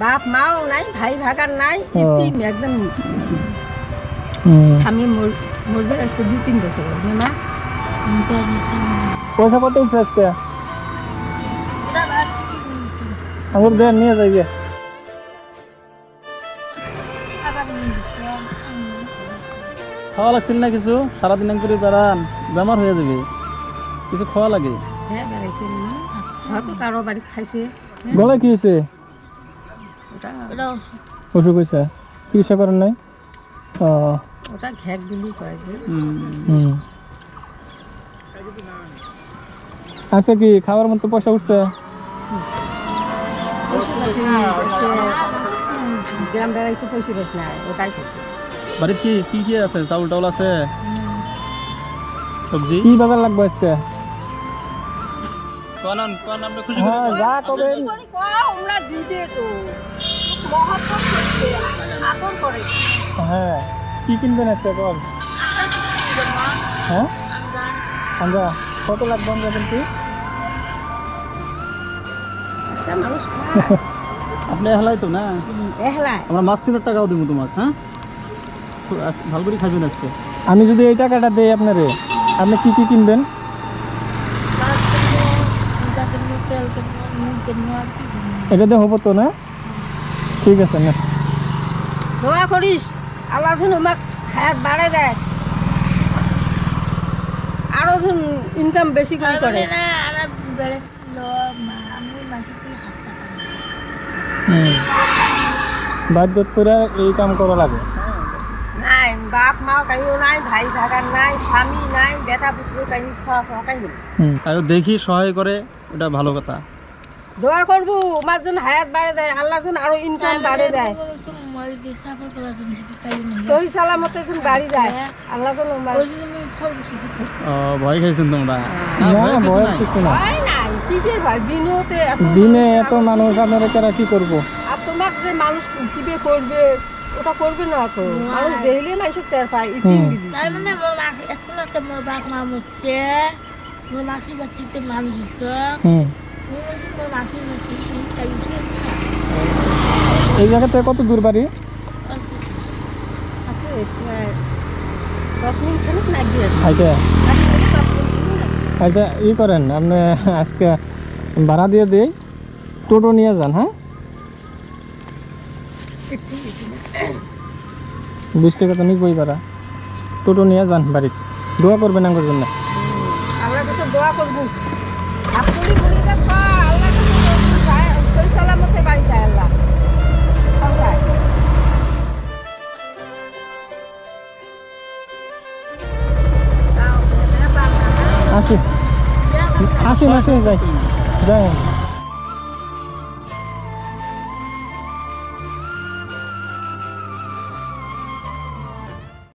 বাপ মাও নাই ভাই ভাগার নাই একদম। স্বামী মর- মরবে আজকে দু তিন বছর মা পয়সা কত উঠছে আজকে? আঙুর দেন নিয়ে যাইবে খাওয়া লাগছিল না কিছু? সারাদিন করে বেড়ান বেমার হয়ে যাবে। কিছু খাওয়া লাগে? হ্যাঁ বেড়াইছে। নি। হয়তো কারও বাড়ি খাইছে। গলায় কি হয়েছে? অসুখ হয়েছে? চিকিৎসা করেন নাই? ওটা ঘ্যাক দিলি কয় আচ্ছা কি খাবার মতো পয়সা উঠছে? গ্রাম বেড়াইতে পয়সা না ওটাই বাড়িতে কি কি কি আছে? চাউল টাউল আছে সবজি? কি বাজার লাগবে আজকে? কোন কোন আপনি খুশি হ্যাঁ যা দিবে তো। হ্যাঁ কি কিনবেন আজকে বল? হ্যাঁ? আঞ্জা কত লাগবে আঞ্জা কিন্তু একটা আপনি হেলাই তো না? আমরা মাছ কিনার টাকাও দিব তোমাকে হ্যাঁ? ভালো করে খাবেন আজকে। আমি যদি এই টাকাটা দেই আপনারে আপনি কি কি কিনবেন? এটা দিয়ে হব তো না? ঠিক আছে না। দোয়া করিস আল্লাহ যেন আমাক হায়াত বাড়ায় দেয়। আরও যেন ইনকাম বেশি করে করে। বাধ্য করে এই কাম করা লাগে। নাই বাপ মা কাইও নাই ভাই ভাগার নাই স্বামী নাই বেটা পুত্র কাইও সব কাইও হুম। আর দেখি সহায় করে এটা ভালো কথা। দোয়া করব আমার যেন হায়াত বাড়ে দেয় আল্লাহ জন আরও ইনকাম বাড়ে দেয়। সহি সালামতে যেন বাড়ি যায়। আল্লাহ ভয় খাইছেন তোমরা? কিসের ভয়? দিনতে দিনে এত মানুষ আপনারা কেরা কি করব? আর তোমাক যে মানুষ কিবে করবে ওটা করবে না তো। মানুষ দেখলে মানুষ টের পায় ইতিম হুম। তার মানে মোর মাসি এখন একটা মোর বাপ মা মরছে। মোর মাসির বাচ্চাতে মানুষ দিচ্ছে এই জায়গা থেকে কত দূর বাড়ি? আচ্ছা। আচ্ছা ই করেন, আপনি আজকে ভাড়া দিয়ে দিই টোটো নিয়ে যান হ্যাঁ? বেশি টাকা তো নিবই ভাড়া। টোটো নিয়ে যান বাড়িতে দোয়া করবেন আমার জন্য দোয়া করব আপনি বলি দেখ আল্লাহ কাছে যায় সই বাড়ি যায় আল্লাহ। আসি আসি আসি যাই যাই